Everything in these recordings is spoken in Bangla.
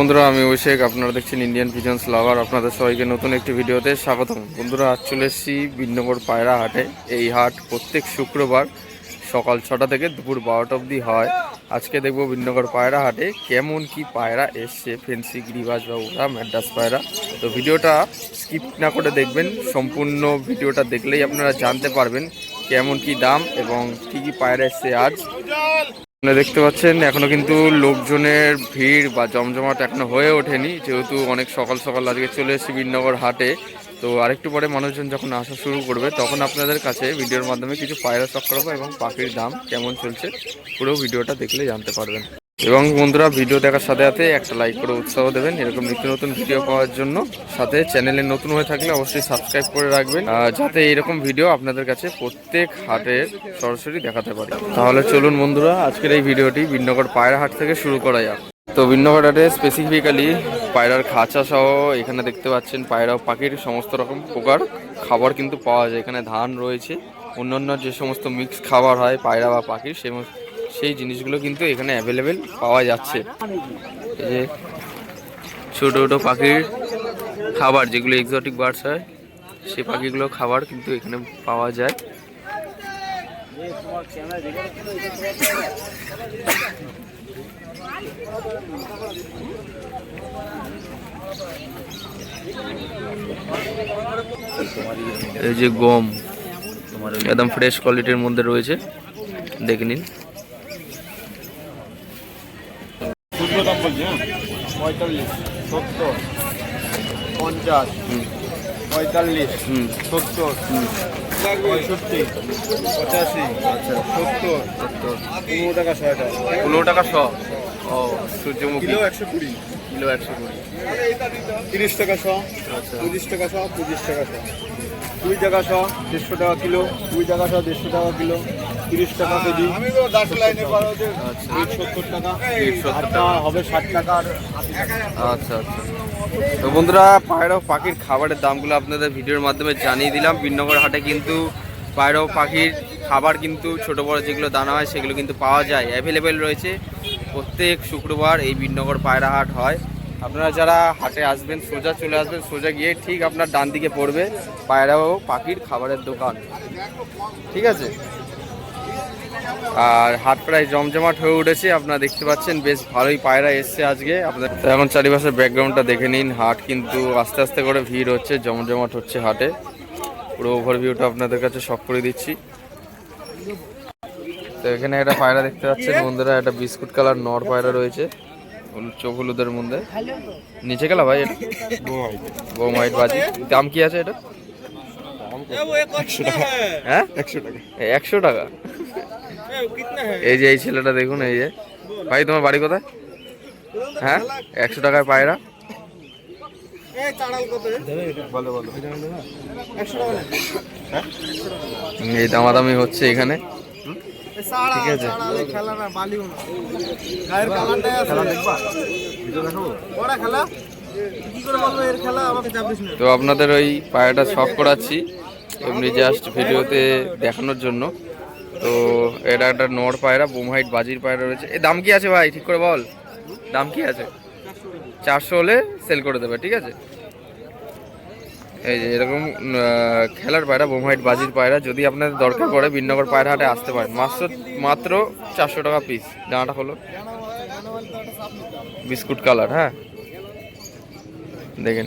বন্ধুরা, আমি অভিষেক, আপনারা দেখছেন ইন্ডিয়ান পিজন্স লাভার আপনাদের সবাইকে নতুন একটি ভিডিওতে স্বাগতম। বন্ধুরা, আজ চলে এসেছি বিনগর পায়রা হাটে। এই হাট প্রত্যেক শুক্রবার সকাল ছটা থেকে দুপুর বারোটা অবধি হয়। আজকে দেখব বিনগর পায়রা হাটে কেমন কি পায়রা এসছে। ফেন্সি গিরিবাজ বা ওরা ম্যাড্রাস পায়রা। তো ভিডিওটা স্কিপ না করে দেখবেন। সম্পূর্ণ ভিডিওটা দেখলেই আপনারা জানতে পারবেন কেমন কি দাম এবং কি কি পায়রা এসছে আজ। আপনারা দেখতে পাচ্ছেন, এখনও কিন্তু লোকজনের ভিড় বা জমজমাট এখনও হয়ে ওঠেনি। যেহেতু অনেক সকাল সকাল আজকে চলে এসেছি বীরনগর হাটে। তো আরেকটু পরে মানুষজন যখন আসা শুরু করবে, তখন আপনাদের কাছে ভিডিওর মাধ্যমে কিছু পায়রা চক্রবা এবং পাখির দাম কেমন চলছে, পুরো ভিডিওটা দেখলে জানতে পারবেন। এবং বন্ধুরা, ভিডিও দেখার সাথে সাথে একটা লাইক করে উৎসাহ দেবেন। এরকম নিত্য নতুন ভিডিও পাওয়ার জন্য। সাথে চ্যানেলে নতুন হয়ে থাকলে অবশ্যই সাবস্ক্রাইব করে রাখবেন। যাতে এরকম ভিডিও আপনাদের কাছে প্রত্যেক হাটের সরাসরি দেখাতে পারি। তাহলে চলুন বন্ধুরা, আজকের এই ভিডিওটি বিনগর পায়রা হাট থেকে শুরু করা যাক। তো বিনগর হাটে স্পেসিফিক্যালি পায়রার খাঁচা সহ এখানে দেখতে পাচ্ছেন পায়রা পাখির সমস্ত রকম প্রকার খাবার কিন্তু পাওয়া যায়। এখানে ধান রয়েছে। অন্যান্য যে সমস্ত মিক্স খাবার হয়, পায়রা বা পাখির সেই মস- সেই জিনিসগুলো কিন্তু এখানে অ্যাভেলেবেল পাওয়া যাচ্ছে। এই যে ছোটো ছোটো পাখির খাবার, যেগুলো এক্সোটিক বার্ডস হয়, সেই পাখিগুলো খাবার কিন্তু এখানে পাওয়া যায়। এই যে গম, একদম ফ্রেশ কোয়ালিটির মধ্যে রয়েছে। দেখে নিন খুচরো দাম বলছি হ্যাঁ পঁয়তাল্লিশ সত্তর পঞ্চাশ পঁয়তাল্লিশ সত্তর পঁয়ষট্টি পঁচাশি আচ্ছা। সত্তর সত্তর। পনেরো টাকা টাকা। পনেরো টাকা শ। ও সূর্যমুখী। কিলো একশো কুড়ি। কিলো একশো কুড়ি। তিরিশ টাকা শ আচ্ছা। পঁচিশ টাকা শ পঁচিশ টাকা শ। কুড়ি টাকা শ দেড়শো টাকা কিলো কুড়ি টাকা শ দেড়শো টাকা কিলো। তিরিশ টাকা কেজি। আমি তো দাস লাইনে আচ্ছা। সত্তর টাকা। হবে ষাট টাকা আচ্ছা আচ্ছা। তো বন্ধুরা পায়রা পাখির খাবারের দামগুলো আপনাদের ভিডিওর মাধ্যমে জানিয়ে দিলাম। বিনগর হাটে কিন্তু পায়রা পাখির খাবার কিন্তু ছোট বড় যেগুলো দানা হয় সেগুলো কিন্তু পাওয়া যায়। অ্যাভেলেবেল রয়েছে। প্রত্যেক শুক্রবার এই বিনগর পায়রা হাট হয়। আপনারা যারা হাটে আসবেন সোজা চলে আসবেন সোজা গিয়ে ঠিক আপনার ডান দিকে পড়বে পায়রা ও পাখির খাবারের দোকান। ঠিক আছে? আর হাট প্রায় জমজমাট হয়ে উঠেছে আপনারা দেখতে পাচ্ছেন বেশ ভালোই পায়রা এসছে আজকে। আপনাদের তো এখন চারিপাশের ব্যাকগ্রাউন্ডটা দেখে নিন হাট কিন্তু আস্তে আস্তে করে ভিড় হচ্ছে জমজমাট হচ্ছে হাটে। পুরো ওভারভিউটা আপনাদের কাছে শখ করে দিচ্ছি। তো এখানে একটা পায়রা দেখতে পাচ্ছেন বন্ধুরা একটা বিস্কুট কালার নর পায়রা রয়েছে। চোখ হলুদের মধ্যে। নিচে গেল ভাই এটা? বোম হোয়াইট বাজি দাম কি আছে এটা? একশো টাকা। হ্যাঁ? একশো টাকা। একশো টাকা? এই যে এই ছেলেটা দেখুন, এই যে। ভাই, তোমার বাড়ি কোথায়? হ্যাঁ? একশো টাকায় পায়রা। বলো এই দামাদামি হচ্ছে এখানে। ঠিক আছে। তো আপনাদের ওই পায়রাটা শখ করাচ্ছি। এমনি জাস্ট ভিডিওতে দেখানোর জন্য। তো এটা একটা নর পায়রা, বোম হাইট, বাজির পায়রা রয়েছে। এ, দাম কি আছে ভাই? ঠিক করে বল। দাম কি আছে? চারশো হলে সেল করে দেবে, ঠিক আছে? এই যে এরকম খেলার পায়রা, বোম হাইট, বাজির পায়রা, যদি আপনাদের দরকার পড়ে, বিনগর পায়রা হাটে আসতে পারেন। মাত্র মাত্র চারশো টাকা পিস জানাটা হলো বিস্কুট কালার হ্যাঁ? দেখেন।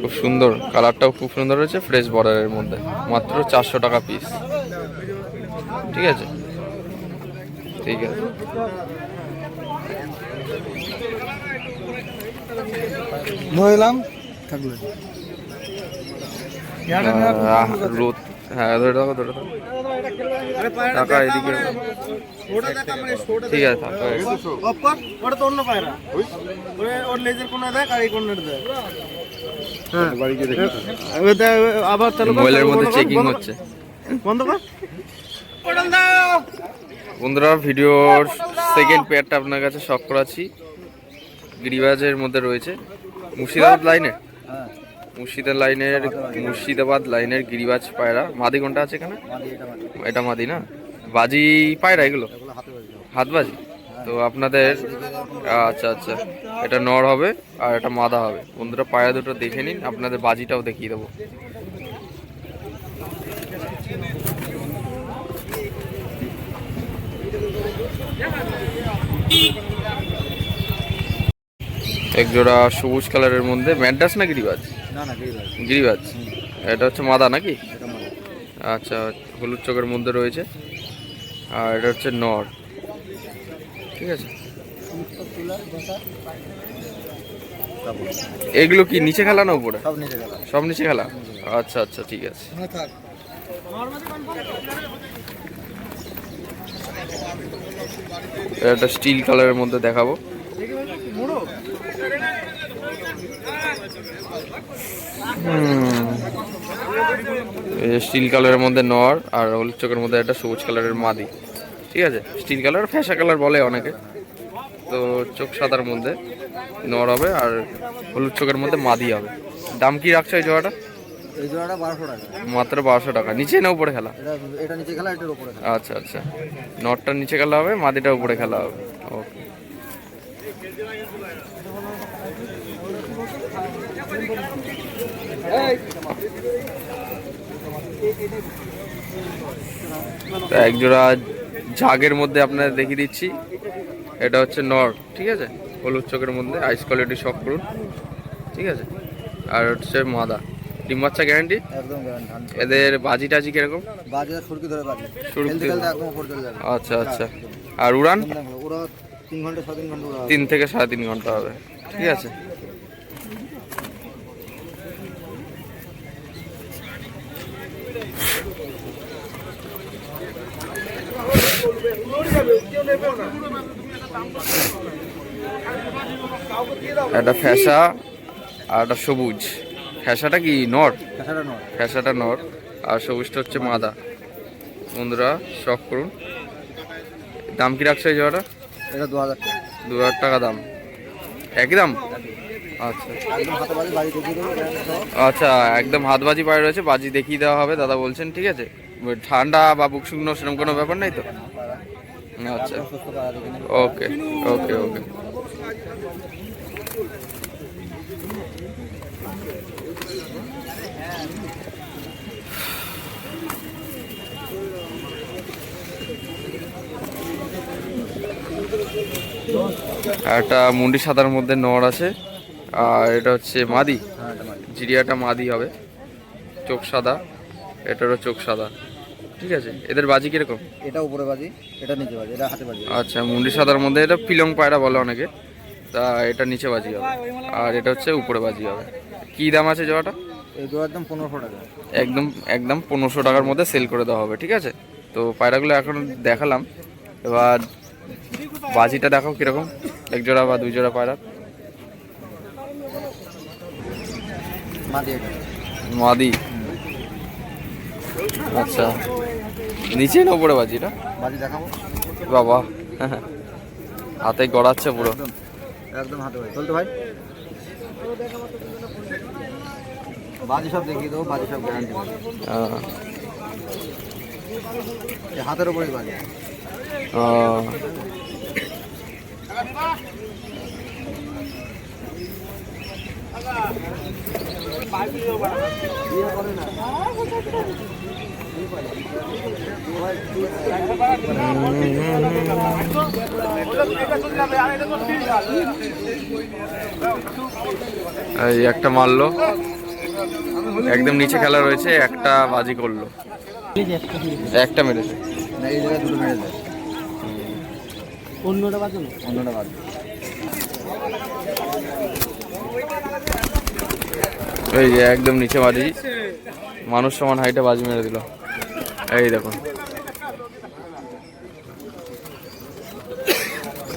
খুব সুন্দর কালারটাও খুব সুন্দর হয়েছে ফ্রেশ বর্ডারের মধ্যে। মাত্র চারশো টাকা পিস ঠিক আছে? ঠিক আছে। নইলাম থাকলে। রোদ। হ্যাঁ ধরে থাকো ধরে থাকো। টাকা এদিকে। ঠিক আছে ওটা তো অন্য পায়রা। ওর লেজের কোনা দেখ আর এই কোনাটা দেখ। বাড়ি গিয়ে দেখি। আবার চালু কর, মোবাইলের মধ্যে চেকিং হচ্ছে। বন্ধ কর। বন্ধুরা ভিডিওর সেকেন্ড পেয়ারটা আপনার কাছে শখ করাচ্ছি। গিরিবাজের মধ্যে রয়েছে। মুর্শিদাবাদ লাইনের মুর্শিদা লাইনের মুর্শিদাবাদ লাইনের গিরিবাজ পায়রা। মাদি কোনটা আছে এখানে? এটা মাদি। না? বাজি পায়রা এগুলো? হাত বাজি? তো আপনাদের আচ্ছা আচ্ছা। এটা নর হবে আর এটা মাদা হবে। বন্ধুরা পায়রা দুটো দেখে নিন আপনাদের বাজিটাও দেখিয়ে দেবো। এক জোড়া সবুজ কালারের মধ্যে ম্যাড্রাস না গিরিবাজ? গিরিবাজ। এটা হচ্ছে মাদা নাকি? আচ্ছা হলুদ চোখের মধ্যে রয়েছে। আর এটা হচ্ছে নর। ঠিক আছে। এগুলো কি নিচে খেলা না উপরে? সব নিচে খেলা। আচ্ছা আচ্ছা ঠিক আছে। হ্যাঁ এটা একটা স্টিল কালারের মধ্যে দেখাবো। স্টিল কালারের মধ্যে নর আর হলুদ চোখের মধ্যে একটা সবুজ কালারের মাদি। ঠিক আছে? স্টিল কালার ফ্যাশা কালার বলে অনেকে। তো চোখ সাদার মধ্যে নর হবে আর হলুদ চোখের মধ্যে মাদি হবে। দাম কি রাখছো এই জোড়াটা? এই জোড়াটা বারোশো টাকা। মাত্র বারোশো টাকা। নিচে না উপরে খেলা? এটা নিচে খেলা এটার উপরে আচ্ছা আচ্ছা। নটটা নিচে খেলা হবে মাদিটা উপরে খেলা হবে। ওকে এক জোড়া ঝাগের মধ্যে আপনাদের দেখিয়ে দিচ্ছি। এটা হচ্ছে নর ঠিক আছে? হলুদ চোখের মধ্যে আইস কোয়ালিটি সব করুন ঠিক আছে? আর হচ্ছে মাদা ডিম বাচ্চা গ্যারান্টি এদের বাজি টাজি কীরকম? চলে যাবে। আচ্ছা আচ্ছা। আর উড়ান? তিন থেকে সাড়ে তিন ঘণ্টা হবে ঠিক আছে? একটা ফ্যাসা আর একটা সবুজ। ফ্যাসাটা কি নর? ফ্যাসাটা নর। আর সবুজটা হচ্ছে মাদা। বন্ধুরা শখ করুন। দাম কি রাখছে এই জোড়াটা? এটা দু হাজার টাকা। দু হাজার টাকা দাম। একই দাম? আচ্ছা। একদম হাতে বাজে আচ্ছা পায়ে রয়েছে বাজি দেখিয়ে দেওয়া হবে। দাদা বলছেন ঠিক আছে? ঠান্ডা বা বুক শুকনো সেরকম কোনো ব্যাপার নেই তো? আচ্ছা। ওকে ওকে ওকে। একটা মুন্ডি সাদার মধ্যে নর আছে আর এটা হচ্ছে মাদি। হ্যাঁ বাজে জিরিয়াটা মাদি হবে। চোখ সাদা এটারও চোখ সাদা। ঠিক আছে? এদের বাজি কীরকম? এটা উপরে বাজি এটা নিচে বাজি এটা হাতে বাজি। আচ্ছা মুন্ডি সাদার মধ্যে এটা পিলং পায়রা বলে অনেকে। তা এটা নিচে বাজি হবে। আর এটা হচ্ছে উপরে বাজি হবে। কি দাম আছে জোড়াটা? এই একদম পনেরোশো টাকা। একদম একদম পনেরোশো টাকার মধ্যে সেল করে দেওয়া হবে ঠিক আছে? তো পায়রাগুলো এখন দেখালাম। এবার বাজিটা দেখাও কীরকম? এক জোড়া বা দুই জোড়া পায়রা মাদি। আচ্ছা। নিচে না উপরে বাজিটা বাজি দেখাবো। বাবা হাতে গড়াচ্ছে পুরো। একদম হাতে ভাই চলতে ভাই? বাজি সব দেখিয়ে দেবো বাজি সব গ্যারান্টি হাতের উপরেই বাজি। আহ, এই একটা মারলো। একদম নিচে খেলা রয়েছে একটা বাজি করল। একটা মেরেছে। অন্যটা বাজে অন্যটা বাজে। এই যে একদম নিচে বাজি মানুষ সমান হাইটে বাজি মেরে দিল। এই দেখুন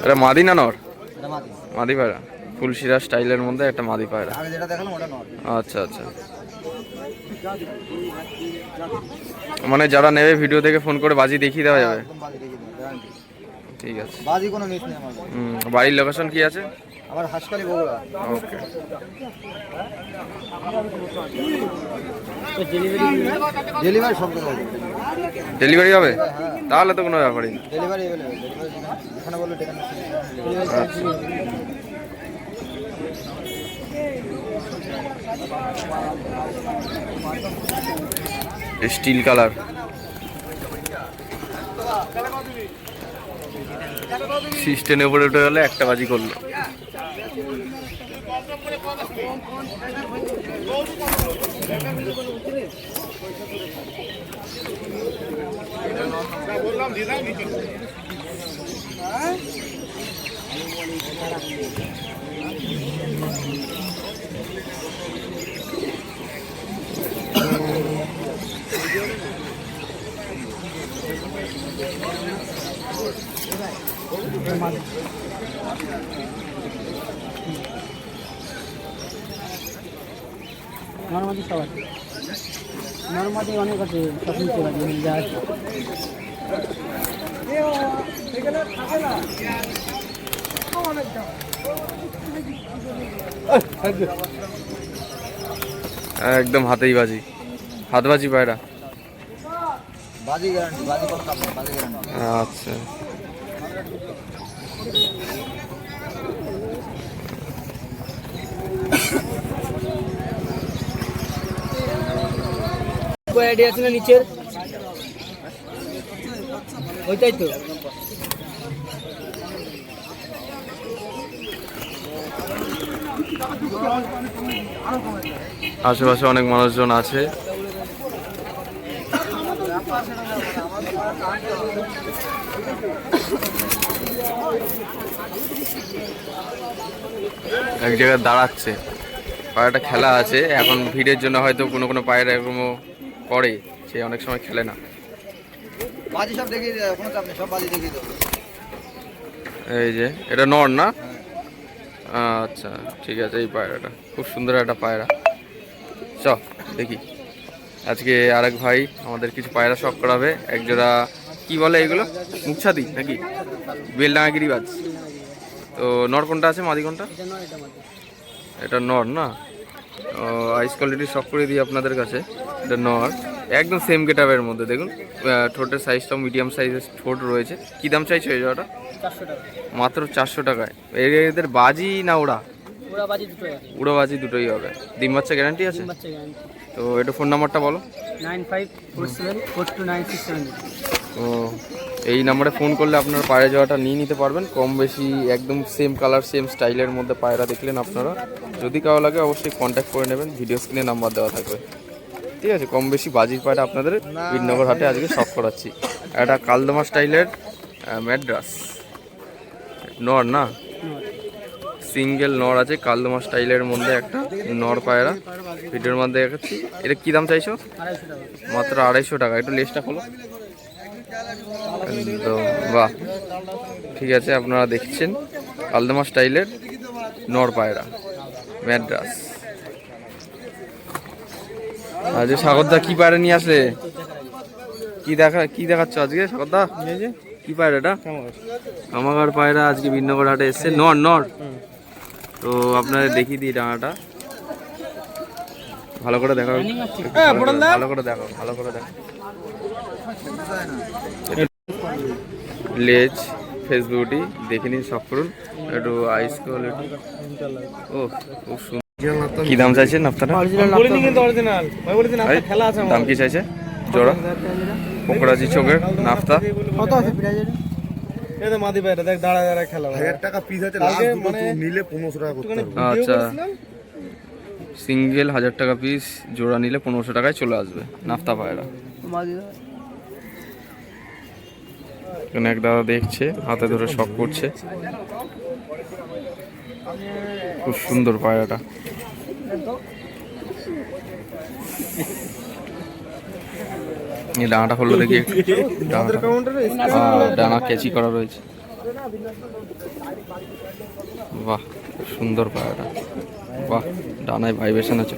এটা মাদি না নর? মাদি। পায়রা। ফুলশিরা স্টাইলের মধ্যে একটা মাদি পায়রা। আচ্ছা আচ্ছা। মানে যারা নেবে ভিডিও দেখে ফোন করে বাজি দেখিয়ে দেওয়া যাবে। ঠিক আছে। বাজি কোনো মিস নেই আমার হুম, বাড়ির লোকেশন কি আছে? আমার হাসকালি বগুড়া। ওকে ডেলিভারি সব ডেলিভারি হবে? তাহলে তো কোনো ব্যাপারই না। ডেলিভারি এখানে বলল স্টিল কালার সিস্টেমের উপরে উঠে গেলে একটা বাজি করল। বললাম দিদা নিচে হ্যাঁ Thank you. সব আছে নর্মাদি অনেক আছে সব নিতে পারি যা আছে। একদম হাতেই বাজি। হাত বাজি পায়রা। বাজি গ্যারান্টি বাজি কোনো কাম নেই বাজি গ্যারান্টি আচ্ছা। কোয়ালিটি আছে না নিচের? ওইটাই তো। আশেপাশে অনেক মানুষজন আছে। এক জায়গায় দাঁড়াচ্ছে। পায়রাটা খেলা আছে। এখন ভিড়ের জন্য হয়তো কোনো কোনো পায়রা এরকমও করে সে অনেক সময় খেলে না। বাজি সব দেখিয়ে দেবে কোনো চাপ নেই সব বাজি দেখিয়ে দেবো। এই যে এটা নর না? আচ্ছা ঠিক আছে এই পায়রাটা। খুব সুন্দর একটা পায়রা। চ দেখি। আজকে আরেক ভাই আমাদের কিছু পায়রা শখ করাবে। এক জোড়া কি বলে এগুলো? মুখছাদি নাকি? বেলডাঙা গিরিবাজ তো নর কোনটা আছে মাদি কোনটা? এটা নর না? ও, আইস কোয়ালিটি শখ করে দিই আপনাদের কাছে। এটা নর একদম সেম গেটাবের মধ্যে। দেখুন ঠোঁটের সাইজটাও মিডিয়াম সাইজের ঠোঁট রয়েছে। কী দাম চাইছো এই জোড়াটা? মাত্র চারশো টাকায়। এদের বাজি না ওরা ওরা বাজি উড়ো বাজি দুটোই হবে। ডিম বাচ্চা গ্যারান্টি আছে? তো এটা ফোন নাম্বারটা বলো। তো এই নাম্বারে ফোন করলে আপনারা পায়রা যাওয়াটা নিয়ে নিতে পারবেন। কম বেশি একদম সেম কালার সেম স্টাইলের মধ্যে পায়রা দেখলেন আপনারা। যদি কারও লাগে অবশ্যই কন্ট্যাক্ট করে নেবেন। ভিডিও স্ক্রিনে নাম্বার দেওয়া থাকবে। ঠিক আছে, কম বেশি বাজির পায়রা আপনাদের বীরনগর হাটে আজকে শখ করাচ্ছি। একটা কালদমা স্টাইলের ম্যাড্রাস। নর না? সিঙ্গেল নর আছে, কালদমা স্টাইলের মধ্যে একটা নর পায়রা। ভিডিওর মধ্যে দেখাচ্ছি। এটা কী দাম চাইছো? মাত্র আড়াইশো টাকা। একটু লেসটা খোলো। বাহ। ঠিক আছে, আপনারা দেখছেন। কালদমা স্টাইলের নর পায়রা, ম্যাড্রাস। আজকে সাগরদা কি পায়রা নিয়ে আসলে? কি দেখা কি দেখাচ্ছ আজকে সাগরদা? কি পায়রা এটা? কামাগার। পায়রা আজকে বিনগর হাটে এসছে। নর নর। তো আপনাদের দেখিয়ে দিই ডাঙাটা। ভালো করে দেখাও। ভালো করে দেখো ভালো করে দেখো লেজ ফেসবুকটি দেখে নিন সব করুন। একটু আইস কোয়ালিটি। ও খুব সুন্দর। কি দাম চাইছেন আপনারা বলিনি কিন্তু অরিজিনাল ভাই বলেছেন খেলা আছে দাম কি চাইছে? জোড়া? পোকরাজি চোখের নাফতা? কত আছে মাদি দেখ দাঁড়া দাঁড়া খেলা হাজার টাকা পিস আছে লাস্ট দুটো মানে- নিলে পনেরোশো টাকা করতে হবে। আচ্ছা। সিঙ্গেল হাজার টাকা পিস জোড়া নিলে পনেরোশো টাকায় চলে আসবে নাফতা পায়রা এখানে এক দাদা দেখছে হাতে ধরে শখ করছে। খুব সুন্দর পায়রাটা এই ডানাটা হলো দেখি। ডানা ক্যাচি করা রয়েছে। বাহ সুন্দর পায়রাটা বাহ ডানায় ভাইব্রেশন আছে।